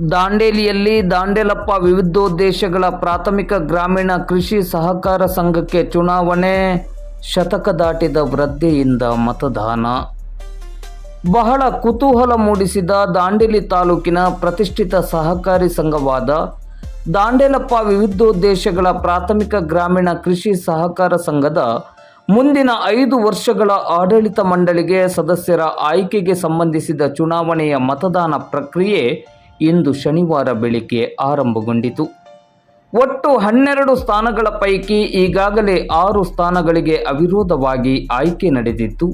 ದಾಂಡೇಲಿಯಲ್ಲಿ ದಾಂಡೇಲಪ್ಪ ವಿವಿಧೋದ್ದೇಶಗಳ ಪ್ರಾಥಮಿಕ ಗ್ರಾಮೀಣ ಕೃಷಿ ಸಹಕಾರ ಸಂಘಕ್ಕೆ ಚುನಾವಣೆ ಶತಕ ದಾಟಿದ ವೃದ್ಧೆಯಿಂದ ಮತದಾನ. ಬಹಳ ಕುತೂಹಲ ಮೂಡಿಸಿದ ದಾಂಡೇಲಿ ತಾಲೂಕಿನ ಪ್ರತಿಷ್ಠಿತ ಸಹಕಾರಿ ಸಂಘವಾದ ದಾಂಡೇಲಪ್ಪ ವಿವಿಧೋದ್ದೇಶಗಳ ಪ್ರಾಥಮಿಕ ಗ್ರಾಮೀಣ ಕೃಷಿ ಸಹಕಾರ ಸಂಘದ ಮುಂದಿನ ಐದು ವರ್ಷಗಳ ಆಡಳಿತ ಮಂಡಳಿಗೆ ಸದಸ್ಯರ ಆಯ್ಕೆಗೆ ಸಂಬಂಧಿಸಿದ ಚುನಾವಣೆಯ ಮತದಾನ ಪ್ರಕ್ರಿಯೆ ಇಂದು ಶನಿವಾರ ಬೆಳಿಗ್ಗೆ ಆರಂಭಗೊಂಡಿತು. ಒಟ್ಟು ಹನ್ನೆರಡು ಸ್ಥಾನಗಳ ಪೈಕಿ ಈಗಾಗಲೇ ಆರು ಸ್ಥಾನಗಳಿಗೆ ಅವಿರೋಧವಾಗಿ ಆಯ್ಕೆ ನಡೆದಿದ್ದು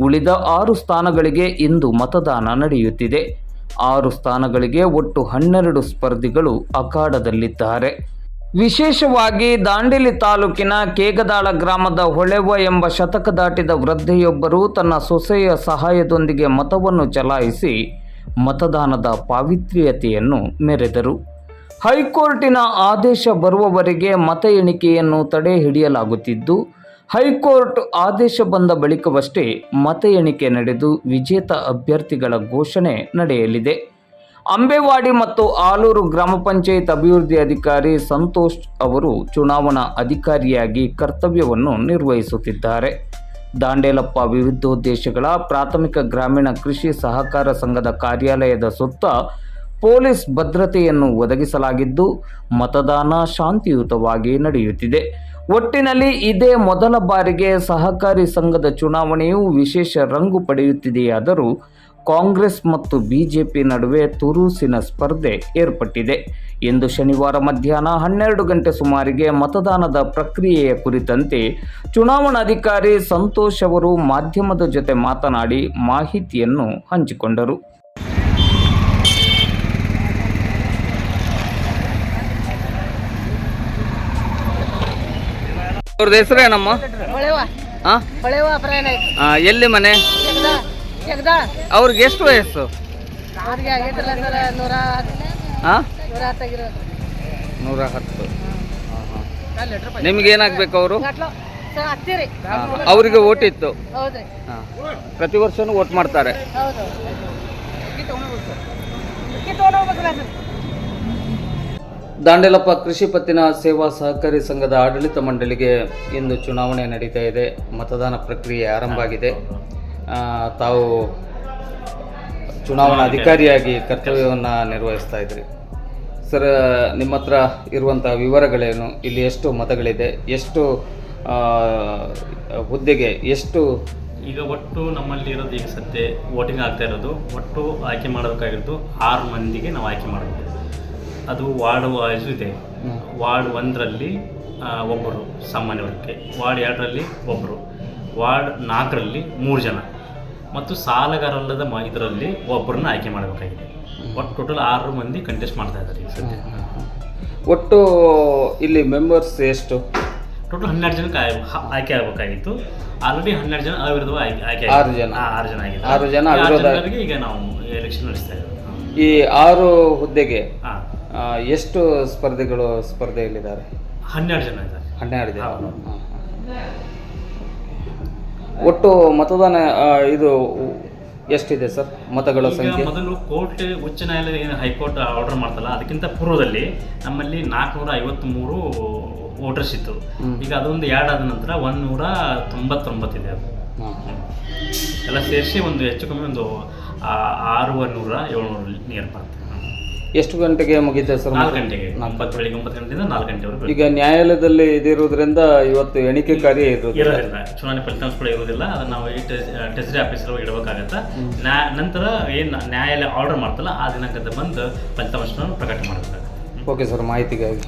ಉಳಿದ ಆರು ಸ್ಥಾನಗಳಿಗೆ ಇಂದು ಮತದಾನ ನಡೆಯುತ್ತಿದೆ. ಆರು ಸ್ಥಾನಗಳಿಗೆ ಒಟ್ಟು ಹನ್ನೆರಡು ಸ್ಪರ್ಧಿಗಳು ಅಖಾಡದಲ್ಲಿದ್ದಾರೆ. ವಿಶೇಷವಾಗಿ ದಾಂಡೇಲಿ ತಾಲೂಕಿನ ಕೇಗದಾಳ ಗ್ರಾಮದ ಹೊಳೆವ ಎಂಬ ಶತಕ ದಾಟಿದ ವೃದ್ಧೆಯೊಬ್ಬರು ತನ್ನ ಸೊಸೆಯ ಸಹಾಯದೊಂದಿಗೆ ಮತವನ್ನು ಚಲಾಯಿಸಿ ಮತದಾನದ ಪಾವಿತ್ರ್ಯತೆಯನ್ನು ಮೆರೆದರು. ಹೈಕೋರ್ಟಿನ ಆದೇಶ ಬರುವವರೆಗೆ ಮತ ಎಣಿಕೆಯನ್ನು ತಡೆ ಹಿಡಿಯಲಾಗುತ್ತಿದ್ದು ಹೈಕೋರ್ಟ್ ಆದೇಶ ಬಂದ ಬಳಿಕವಷ್ಟೇ ಮತ ಎಣಿಕೆ ನಡೆದು ವಿಜೇತ ಅಭ್ಯರ್ಥಿಗಳ ಘೋಷಣೆ ನಡೆಯಲಿದೆ. ಅಂಬೇವಾಡಿ ಮತ್ತು ಆಲೂರು ಗ್ರಾಮ ಪಂಚಾಯತ್ ಅಭಿವೃದ್ಧಿ ಅಧಿಕಾರಿ ಸಂತೋಷ್ ಅವರು ಚುನಾವಣಾ ಅಧಿಕಾರಿಯಾಗಿ ಕರ್ತವ್ಯವನ್ನು ನಿರ್ವಹಿಸುತ್ತಿದ್ದಾರೆ. ದಾಂಡೇಲಪ್ಪ ವಿವಿಧೋದ್ದೇಶಗಳ ಪ್ರಾಥಮಿಕ ಗ್ರಾಮೀಣ ಕೃಷಿ ಸಹಕಾರ ಸಂಘದ ಕಾರ್ಯಾಲಯದ ಸುತ್ತ ಪೊಲೀಸ್ ಭದ್ರತೆಯನ್ನು ಒದಗಿಸಲಾಗಿದ್ದು, ಮತದಾನ ಶಾಂತಿಯುತವಾಗಿ ನಡೆಯುತ್ತಿದೆ. ಒಟ್ಟಿನಲ್ಲಿ ಇದೇ ಮೊದಲ ಬಾರಿಗೆ ಸಹಕಾರಿ ಸಂಘದ ಚುನಾವಣೆಯು ವಿಶೇಷ ರಂಗು ಪಡೆಯುತ್ತಿದೆಯಾದರೂ ಕಾಂಗ್ರೆಸ್ ಮತ್ತು ಬಿಜೆಪಿ ನಡುವೆ ತುರುಸಿನ ಸ್ಪರ್ಧೆ ಏರ್ಪಟ್ಟಿದೆ. ಎಂದು ಶನಿವಾರ ಮಧ್ಯಾಹ್ನ ಹನ್ನೆರಡು ಗಂಟೆ ಸುಮಾರಿಗೆ ಮತದಾನದ ಪ್ರಕ್ರಿಯೆಯ ಕುರಿತಂತೆ ಚುನಾವಣಾಧಿಕಾರಿ ಸಂತೋಷ್ ಅವರು ಮಾಧ್ಯಮದ ಜೊತೆ ಮಾತನಾಡಿ ಮಾಹಿತಿಯನ್ನು ಹಂಚಿಕೊಂಡರು. ಹೆಸರೇನಮ್ಮ ಎಲ್ಲಿ ಮನೆ? ಅವ್ರಿಗೆ ಎಷ್ಟು ವಯಸ್ಸು? ನೂರ ಹಾಂ ಹತ್ತು. ನಿಮ್ಗೇನಾಗ್ಬೇಕು ಅವರು? ಸರ್ ಹತ್ತಿರಿ. ಅವರಿಗೆ ಓಟ್ ಇತ್ತು ಪ್ರತಿ ವರ್ಷನೂ ಓಟ್ ಮಾಡ್ತಾರೆ. ದಾಂಡೇಲಪ್ಪ ಕೃಷಿ ಪತ್ತಿನ ಸೇವಾ ಸಹಕಾರಿ ಸಂಘದ ಆಡಳಿತ ಮಂಡಳಿಗೆ ಇಂದು ಚುನಾವಣೆ ನಡೀತಾ ಇದೆ. ಮತದಾನ ಪ್ರಕ್ರಿಯೆ ಆರಂಭ ಆಗಿದೆ. ತಾವು ಚುನಾವಣಾ ಅಧಿಕಾರಿಯಾಗಿ ಕರ್ತವ್ಯವನ್ನು ನಿರ್ವಹಿಸ್ತಾ ಇದ್ರಿ. ಸರ್ ನಿಮ್ಮ ಹತ್ರ ಇರುವಂಥ ವಿವರಗಳೇನು? ಇಲ್ಲಿ ಎಷ್ಟು ಮತಗಳಿದೆ? ಎಷ್ಟು ಹುದ್ದೆಗೆ ಎಷ್ಟು ಈಗ ಒಟ್ಟು ನಮ್ಮಲ್ಲಿ ಇರೋದು ಈಗ ಸದ್ಯ ವೋಟಿಂಗ್ ಆಗ್ತಾ ಇರೋದು. ಒಟ್ಟು ಆಯ್ಕೆ ಮಾಡಬೇಕಾಗಿರೋದು ಆರು ಮಂದಿಗೆ ನಾವು ಆಯ್ಕೆ ಮಾಡಬೇಕು ಅದು ವಾರ್ಡ್ ವೈಸು ಇದೆ. ವಾರ್ಡ್ ಒಂದರಲ್ಲಿ ಒಬ್ಬರು ಸಾಮಾನ್ಯ ವರ್ಗಕ್ಕೆ ವಾರ್ಡ್ ಎರಡರಲ್ಲಿ ಒಬ್ಬರು. ವಾರ್ಡ್ ನಾಲ್ಕರಲ್ಲಿ ಮೂರು ಜನ. ಮತ್ತು ಸಾಲಗಾರಲ್ಲದ ಮ ಇದರಲ್ಲಿ ಒಬ್ಬರನ್ನ ಆಯ್ಕೆ ಮಾಡಬೇಕಾಗಿದೆ. ಒಟ್ಟು ಟೋಟಲ್ ಆರು ಮಂದಿ ಕಂಟೆಸ್ಟ್ ಮಾಡ್ತಾ ಇದ್ದಾರೆ ಈಗ ಸದ್ಯ. ಒಟ್ಟು ಇಲ್ಲಿ ಮೆಂಬರ್ಸ್ ಎಷ್ಟು? ಟೋಟಲ್ ಹನ್ನೆರಡು ಜನಕ್ಕೆ ಆಯ್- ಹ- ಆಯ್ಕೆ ಆಗಬೇಕಾಗಿತ್ತು. ಆಲ್ರೆಡಿ ಹನ್ನೆರಡು ಜನ ಅವಿರೋಧ ಆಯ್ಕೆ ಆಯ್ಕೆ ಆರು ಜನ. ಆ, ಆರು ಜನ ಆಗಿದೆ ಆರು ಜನ ಈ ಆರು ಅವಿರೋಧ. ಜನರಿಗೆ ಈಗ ನಾವು ಎಲೆಕ್ಷನ್ ನಡೆಸ್ತಾ ಇದ್ದೇವೆ. ಈ ಆರು ಹುದ್ದೆಗೆ ಹಾಂ. ಆ, ಎಷ್ಟು ಸ್ಪರ್ಧಿಗಳು ಸ್ಪರ್ಧೆಯಲ್ಲಿದ್ದಾರೆ? ಹನ್ನೆರಡು ಜನ ಇದ್ದಾರೆ. ಹನ್ನೆರಡು ಜನ. ಹಾ. ಒಟ್ಟು ಮತದಾನ ಆ, ಇದು ಎಷ್ಟಿದೆ ಸರ್ ಮತಗಳ ಈಗ ಸಂಖ್ಯೆ? ಮೊದಲು ಕೋರ್ಟ್ ಉಚ್ಚ ನ್ಯಾಯಾಲಯ ಏನು ಹೈಕೋರ್ಟ್ ಆರ್ಡರ್ ಮಾಡ್ತಲ್ಲ ಅದಕ್ಕಿಂತ ಪೂರ್ವದಲ್ಲಿ ನಮ್ಮಲ್ಲಿ ನಾಲ್ಕುನೂರ ಐವತ್ತ್ಮೂರು ವೋಟರ್ಸ್ ಇತ್ತು. ಈಗ ಅದೊಂದು ಎರಡು ಆದ ನಂತರ ಒಂದೂರ ತೊಂಬತ್ತೊಂಬತ್ತಿದೆ ಅದು. ಹಾ. ಎಲ್ಲ ಸೇರಿಸಿ ಒಂದು ಹೆಚ್ಚು ಕಮ್ಮಿ ಒಂದು ಆ, ಆರೂವರೆ ನೂರ ಏಳ್ನೂರು ನಿಯರ್ ಬರುತ್ತೆ. ಎಷ್ಟು ಗಂಟೆಗೆ ಮುಗೀತೆ ಸರ್? ನಾಲ್ಕು ಗಂಟೆಗೆ. ಒಂಬತ್ತು ಬೆಳಿಗ್ಗೆ ಒಂಬತ್ತು ಗಂಟೆಯಿಂದ ನಾಲ್ಕು ಗಂಟೆವರೆಗೂ ಈಗ ನ್ಯಾಯಾಲಯದಲ್ಲಿ ಇದಿರೋದ್ರಿಂದ ಇವತ್ತು ಎಣಿಕೆ ಕಾರ್ಯ ಇರೋದಿಲ್ಲ. ಚುನಾವಣೆ ಫಲಿತಾಂಶಗಳು ಇರೋದಿಲ್ಲ. ಅದನ್ನ ನಾವು ಈ ಟೆಸ್ರಿ ಆಫೀಸರ್ ಇಡಬೇಕಾಗತ್ತೆ. ನಂತರ ಏನು ನ್ಯಾಯಾಲಯ ಆರ್ಡರ್ ಮಾಡ್ತಲ್ಲ ಆ ದಿನಾಂಕದ ಬಂದು ಫಲಿತಾಂಶವನ್ನು ಪ್ರಕಟ ಮಾಡಬೇಕಾಗುತ್ತೆ. ಓಕೆ ಸರ್ ಮಾಹಿತಿಗಾಗಿ.